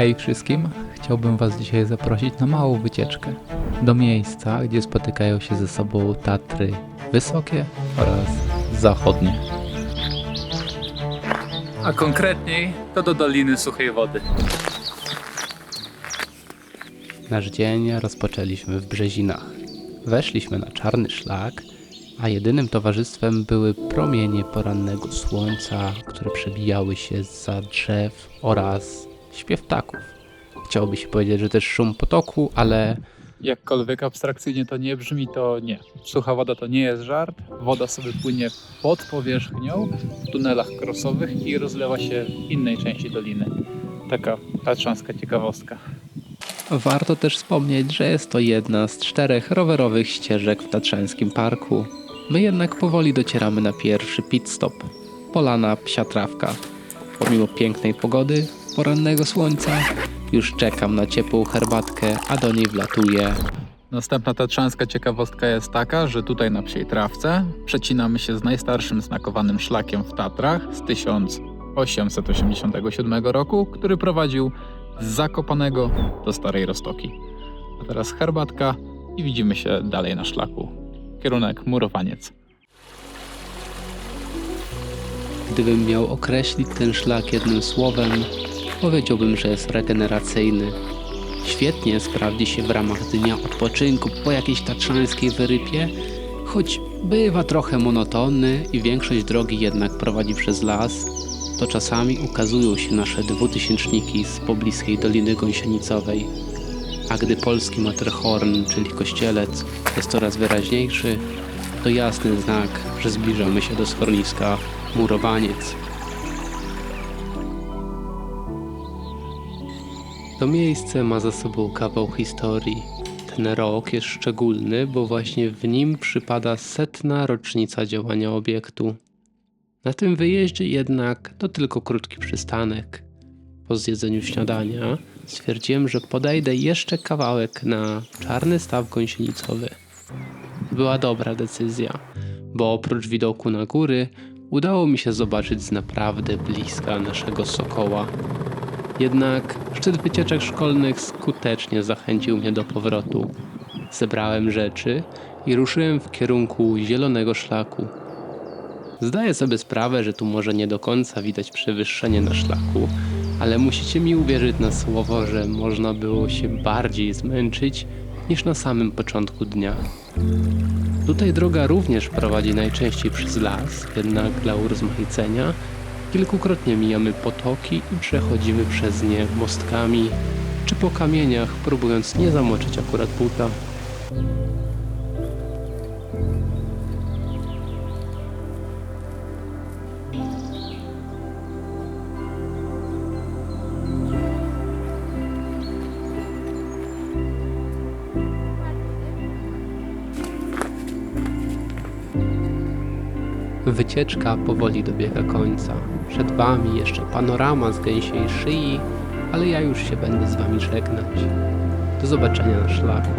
Hej wszystkim, chciałbym Was dzisiaj zaprosić na małą wycieczkę do miejsca, gdzie spotykają się ze sobą Tatry wysokie oraz zachodnie. A konkretniej to do Doliny Suchej Wody. Nasz dzień rozpoczęliśmy w Brzezinach. Weszliśmy na czarny szlak, a jedynym towarzystwem były promienie porannego słońca, które przebijały się za drzew oraz śpiew ptaków. Chciałoby się powiedzieć, że też szum potoku, ale Jakkolwiek abstrakcyjnie to nie brzmi, to nie. Sucha woda to nie jest żart. Woda sobie płynie pod powierzchnią w tunelach krosowych i rozlewa się w innej części doliny. Taka tatrzańska ciekawostka. Warto też wspomnieć, że jest to jedna z czterech rowerowych ścieżek w Tatrzańskim Parku. My jednak powoli docieramy na pierwszy pit stop. Polana Psia Trawka. Pomimo pięknej pogody, porannego słońca, już czekam na ciepłą herbatkę, a do niej wlatuję. Następna tatrzańska ciekawostka jest taka, że tutaj na Psiej Trawce przecinamy się z najstarszym znakowanym szlakiem w Tatrach z 1887 roku, który prowadził z Zakopanego do Starej Roztoki. A teraz herbatka i widzimy się dalej na szlaku. Kierunek Murowaniec. Gdybym miał określić ten szlak jednym słowem, powiedziałbym, że jest regeneracyjny. Świetnie sprawdzi się w ramach dnia odpoczynku po jakiejś tatrzańskiej wyrypie, choć bywa trochę monotonny i większość drogi jednak prowadzi przez las, to czasami ukazują się nasze dwutysięczniki z pobliskiej Doliny Gąsienicowej. A gdy polski Matterhorn, czyli kościelec, jest coraz wyraźniejszy, to jasny znak, że zbliżamy się do schroniska Murowaniec. To miejsce ma za sobą kawał historii. Ten rok jest szczególny, bo właśnie w nim przypada setna rocznica działania obiektu. Na tym wyjeździe jednak to tylko krótki przystanek. Po zjedzeniu śniadania stwierdziłem, że podejdę jeszcze kawałek na czarny staw gąsienicowy. Była dobra decyzja, bo oprócz widoku na góry udało mi się zobaczyć z naprawdę bliska naszego sokoła. Jednak szczyt wycieczek szkolnych skutecznie zachęcił mnie do powrotu. Zebrałem rzeczy i ruszyłem w kierunku zielonego szlaku. Zdaję sobie sprawę, że tu może nie do końca widać przewyższenie na szlaku, ale musicie mi uwierzyć na słowo, że można było się bardziej zmęczyć niż na samym początku dnia. Tutaj droga również prowadzi najczęściej przez las, jednak dla urozmaicenia kilkukrotnie mijamy potoki i przechodzimy przez nie mostkami czy po kamieniach, próbując nie zamoczyć akurat buta. Wycieczka powoli dobiega końca. Przed wami jeszcze panorama z gęsiej szyi, ale ja już się będę z wami żegnać. Do zobaczenia na szlaku.